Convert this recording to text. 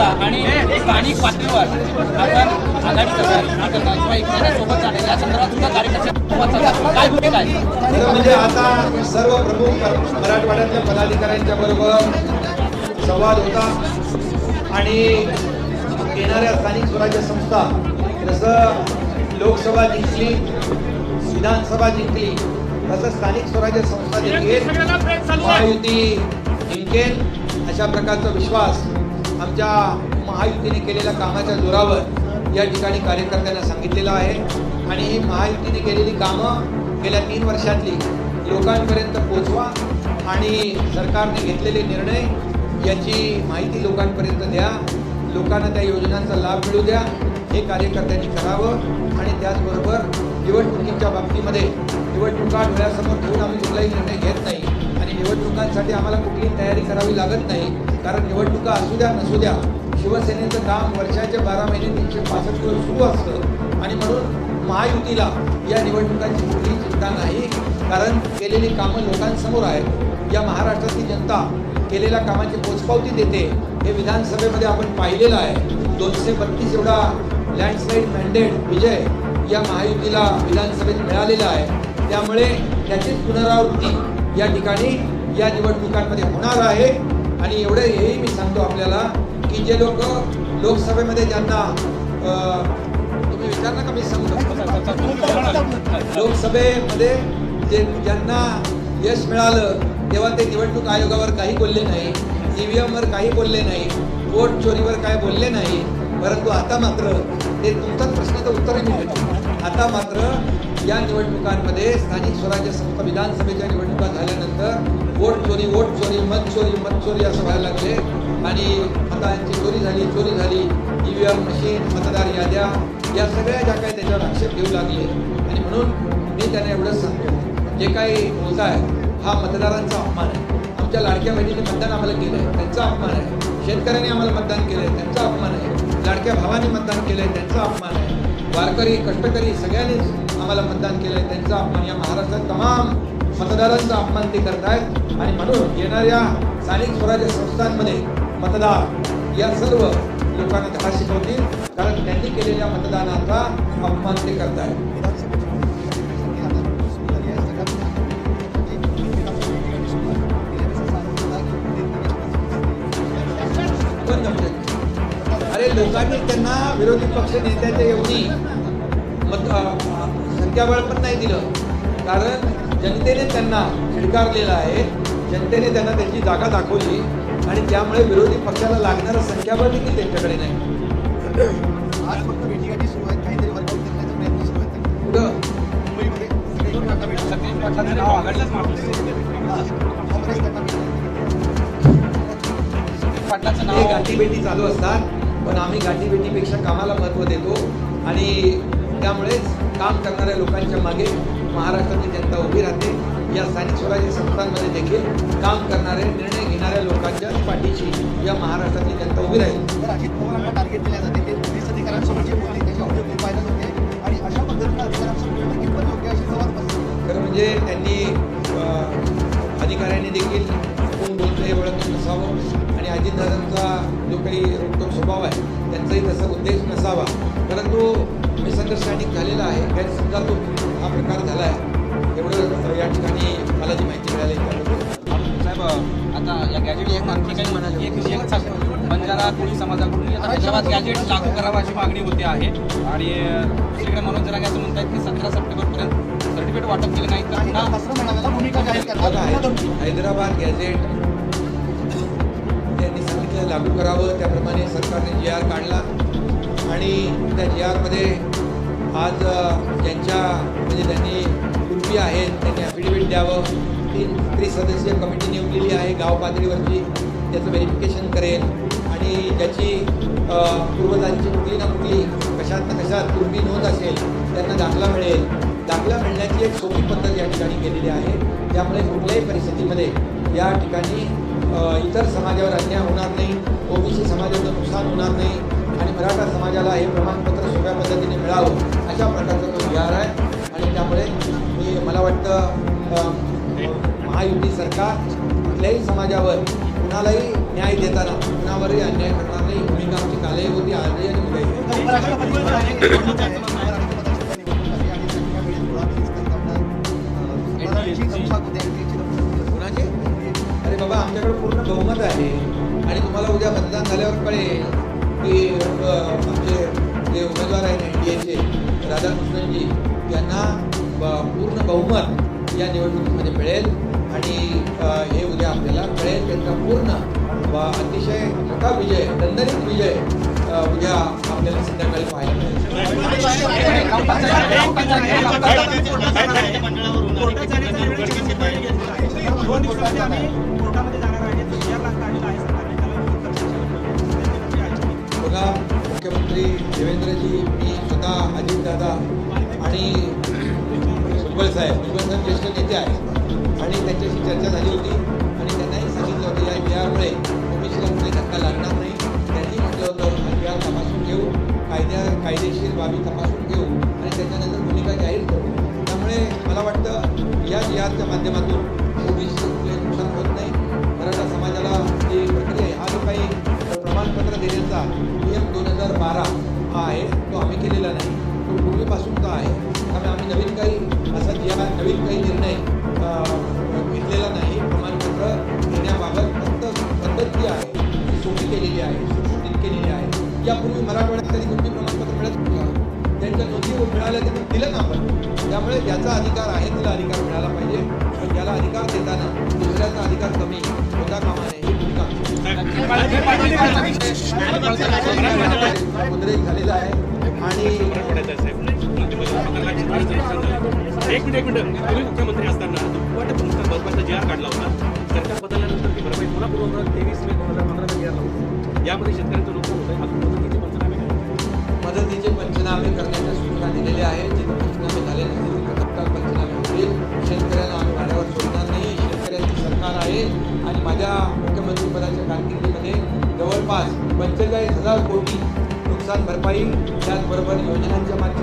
होता आणि स्थानिक पातळीवर आपण आघाडी सरकार किंवा एकमेकांना सोबत जाणे या संदर्भात सुद्धा कार्यकर्ते काय भूमिका आहे? म्हणजे आता सर्व प्रमुख मराठवाड्यातल्या पदाधिकाऱ्यांच्या बरोबर संवाद होता. आणि येणाऱ्या स्थानिक स्वराज्य संस्था जसं लोकसभा जिंकली विधानसभा जिंकली तसं स्थानिक स्वराज्य संस्था जिंकेल महायुती जिंकेल अशा प्रकारचा विश्वास आमच्या महायुतीने केलेल्या कामाच्या जोरावर या ठिकाणी कार्यकर्त्यांना सांगितलेलं आहे. आणि ही महायुतीने केलेली कामं गेल्या तीन वर्षातली लोकांपर्यंत पोचवा आणि सरकारने घेतलेले निर्णय याची माहिती लोकांपर्यंत द्या. लोकांना त्या योजनांचा लाभ मिळू द्या. हे कार्यकर्त्यांनी करावं. आणि त्याचबरोबर निवडणुकीच्या बाबतीमध्ये निवडणुका डोळ्यासमोर ठेवून आम्ही कुठलाही निर्णय घ्या यासाठी आम्हाला कुठलीही तयारी करावी लागत नाही. कारण निवडणुका असू द्या नसू द्या शिवसेनेचं काम वर्षाचे बारा महिने तीनशे पासष्ट दिवस सुरू असतं. आणि म्हणून महायुतीला या निवडणुकांची कुठलीही चिंता नाही. कारण केलेली कामं लोकांसमोर आहेत. या महाराष्ट्रातली जनता केलेल्या कामाची पोचपावती देते. हे विधानसभेमध्ये आपण पाहिलेलं आहे. दोनशे बत्तीस एवढा लँडस्लाईड मॅन्डेट विजय या महायुतीला विधानसभेत मिळालेला आहे. त्यामुळे त्याचीच पुनरावृत्ती या ठिकाणी या निवडणुकांमध्ये होणार आहे. आणि एवढं हेही मी सांगतो आपल्याला की जे लोक लोकसभेमध्ये ज्यांना तुम्ही विचारला का मी सांगतो. लोकसभेमध्ये जे ज्यांना यश मिळालं तेव्हा ते निवडणूक आयोगावर काही बोलले नाही ईव्हीएम वर काही बोलले नाही वोट चोरीवर काय बोलले नाही. परंतु आता मात्र ते तुमचाच प्रश्नाचं उत्तरही मी आता मात्र या निवडणुकांमध्ये स्थानिक स्वराज्य संस्था विधानसभेच्या निवडणुका झाल्यानंतर वोट चोरी वोट चोरी मत चोरी मत चोरी असं व्हायला लागले. आणि मतांची चोरी झाली चोरी झाली ई व्ही एम मशीन मतदार याद्या या सगळ्या ज्या काही त्याच्यावर आक्षेप घेऊ लागले. आणि म्हणून मी त्यांना एवढंच सांगतो जे काही होत आहे हा मतदारांचा अपमान आहे. आमच्या लाडक्या बहिणीने मतदान आम्हाला केलं आहे त्यांचा अपमान आहे. शेतकऱ्यांनी आम्हाला मतदान केलं आहे त्यांचा अपमान आहे. लाडक्या भावाने मतदान केलं आहे त्यांचा अपमान आहे. वारकरी कष्टकरी सगळ्यांनीच आम्हाला मतदान केलं आहे त्यांचा अपमान या महाराष्ट्रात तमाम मतदारांचा अपमान ते करतायत आणि म्हणून येणाऱ्या स्थानिक स्वराज्य संस्थांमध्ये मतदार या सर्व लोकांना धडा शिकवतील. कारण त्यांनी केलेल्या मतदानाचा अपमान ते करतायत बंद म्हणजे अरे लोकांनी त्यांना विरोधी पक्ष नेत्याच्या एवढी मत संख्याबळ पण नाही दिलं. कारण जनतेने त्यांना स्वीकारलेलं आहे. जनतेने त्यांना त्यांची जागा दाखवली. आणि त्यामुळे विरोधी पक्षाला लागणारं संख्याबळ देखील त्यांच्याकडे नाही. आज फक्त भेटीगाठी सुरू आहेत काहीतरी वर्कआउट करण्याचा प्रयत्न सुरू मुंबईमध्ये. सतीश नाव आघाडीलाच. पाटलाचं नाव गाठीभेटी चालू असतात. पण आम्ही गाठीभेटीपेक्षा कामाला महत्त्व देतो. आणि त्यामुळेच काम करणाऱ्या लोकांच्या मागे महाराष्ट्रातली जनता उभी राहते. या स्थानिक स्वराज्य संस्थांमध्ये देखील काम करणारे निर्णय घेणाऱ्या लोकांच्या पाठीशी या महाराष्ट्रातली जनता उभी राहील. टार्गेट केल्या जाते. ते पोलीस अधिकाऱ्यांसोबत जे बोलले व्हायरल होते. आणि अशा पद्धतीनं अधिकाऱ्यांसोबत योग्य अशी खरं म्हणजे त्यांनी अधिकाऱ्यांनी देखील कोण बोलतं हे ओळखत नसावं. आणि अजितदादांचा जो काही स्वभाव आहे त्यांचाही तसा उद्देश नसावा. परंतु मिसअंडरस्टँडिंग झालेला आहे गैरसमजातून हा प्रकार झाला आहे. एवढं या ठिकाणी मला जी माहिती मिळाली. साहेब आता या गॅजेट एक आणखी काही म्हणाले एक बंजारा कोळी समाजाकडून हैदराबाद गॅजेट लागू करावं अशी मागणी होते आहे. आणि दुसरीकडे मनोज जरांगे असं म्हणतात की सतरा सप्टेंबरपर्यंत सर्टिफिकेट वाटप केले नाही तर आणि पुन्हा त्यांनी लागू करावं त्याप्रमाणे सरकारने जी आर काढला. आणि त्या जी आरमध्ये आज ज्यांच्या म्हणजे त्यांनी कुटुंबी आहेत त्यांनी ॲफिडेविट द्यावं. तीन त्रिसदस्यीय कमिटी नेमलेली आहे गाव पातळीवरची. त्याचं व्हेरिफिकेशन करेल. आणि ज्याची पूर्वजांची कुठली ना कुठली कशात ना कशात पूर्वी नोंद असेल त्यांना दाखला मिळेल. दाखला मिळण्याची एक सोपी पद्धत या ठिकाणी केलेली आहे. त्यामुळे कुठल्याही परिस्थितीमध्ये या ठिकाणी इतर समाजावर अन्याय होणार नाही ओबीसी समाजाचं नुकसान होणार नाही आणि मराठा समाजाला हे प्रमाणपत्र सोप्या पद्धतीने मिळावं अशा प्रकारचा तो विहार आहे. आणि त्यामुळे मी मला वाटतं महायुती सरकार कुठल्याही समाजावर कुणालाही न्याय देताना कुणावरही अन्याय करणार नाही. भूमिका आमची कालही होती आजही आणि उद्याही आमच्याकडे पूर्ण बहुमत आहे. आणि तुम्हाला उद्या मतदान झाल्यावर कळेल की आमचे जे उमेदवार आहेत एन डी एचे राधाकृष्णनजी यांना ब- पूर्ण बहुमत या निवडणुकीमध्ये मिळेल. आणि हे उद्या आपल्याला कळेल त्यांचा पूर्ण व अतिशय मोठा विजय दणदणीत विजय उद्या आपल्याला संध्याकाळी पाहायला मिळेल. जाणार आहे. तो लाख काढलेला आहे सरकारने त्याला बघा मुख्यमंत्री देवेंद्रजी मी स्वतः अजितदादा आणि भुजबळ साहेब. भुजबळ साहेब ज्येष्ठ नेते आहेत. आणि त्यांच्याशी चर्चा झाली होती. नवीन काही निर्णय घेतलेला नाही. प्रमाणपत्र देण्याबाबत फक्त पद्धत आहे. ती सोपी केलेली आहे सुटसुटीत केलेली आहे. यापूर्वी मराठवाड्यात कधी कुठली प्रमाणपत्र मिळत नव्हतं. त्यांच्या नोंदी मिळाल्या त्यांनी दिलं ना आपण. त्यामुळे ज्याचा अधिकार आहे त्याला अधिकार मिळाला पाहिजे. पण ज्याला अधिकार देताना दुसऱ्याचा अधिकार कमी होता कामा नये. ही भूमिका झालेला आहे. आणि एक मिनिट एक मिनिट. तुम्ही मुख्यमंत्री असताना दुप्पट नुकसान महत्त्वाचा जी आर काढला होता? सरकार बदलल्यानंतर ती भरपाई पुन्हा पूर्व तेवीस मे दोन हजार पंधराचा जी आर लावला यामध्ये शेतकऱ्यांचं नुकसान होतं. अजून मदतीचे पंचनामे मदतीचे पंचनामे करण्याच्या सूचना दिलेल्या आहेत. जे पंचनामे झाले नसतील तत्काळ पंचनामे होतील. शेतकऱ्यांना आम्ही भाड्यावर सोडणार नाही. शेतकऱ्यांची सरकार आहे. आणि माझ्या मुख्यमंत्रीपदाच्या कारकिर्दीमध्ये जवळपास पंचेचाळीस हजार कोटी नुकसान भरपाई त्याचबरोबर योजनांच्या माध्यमातून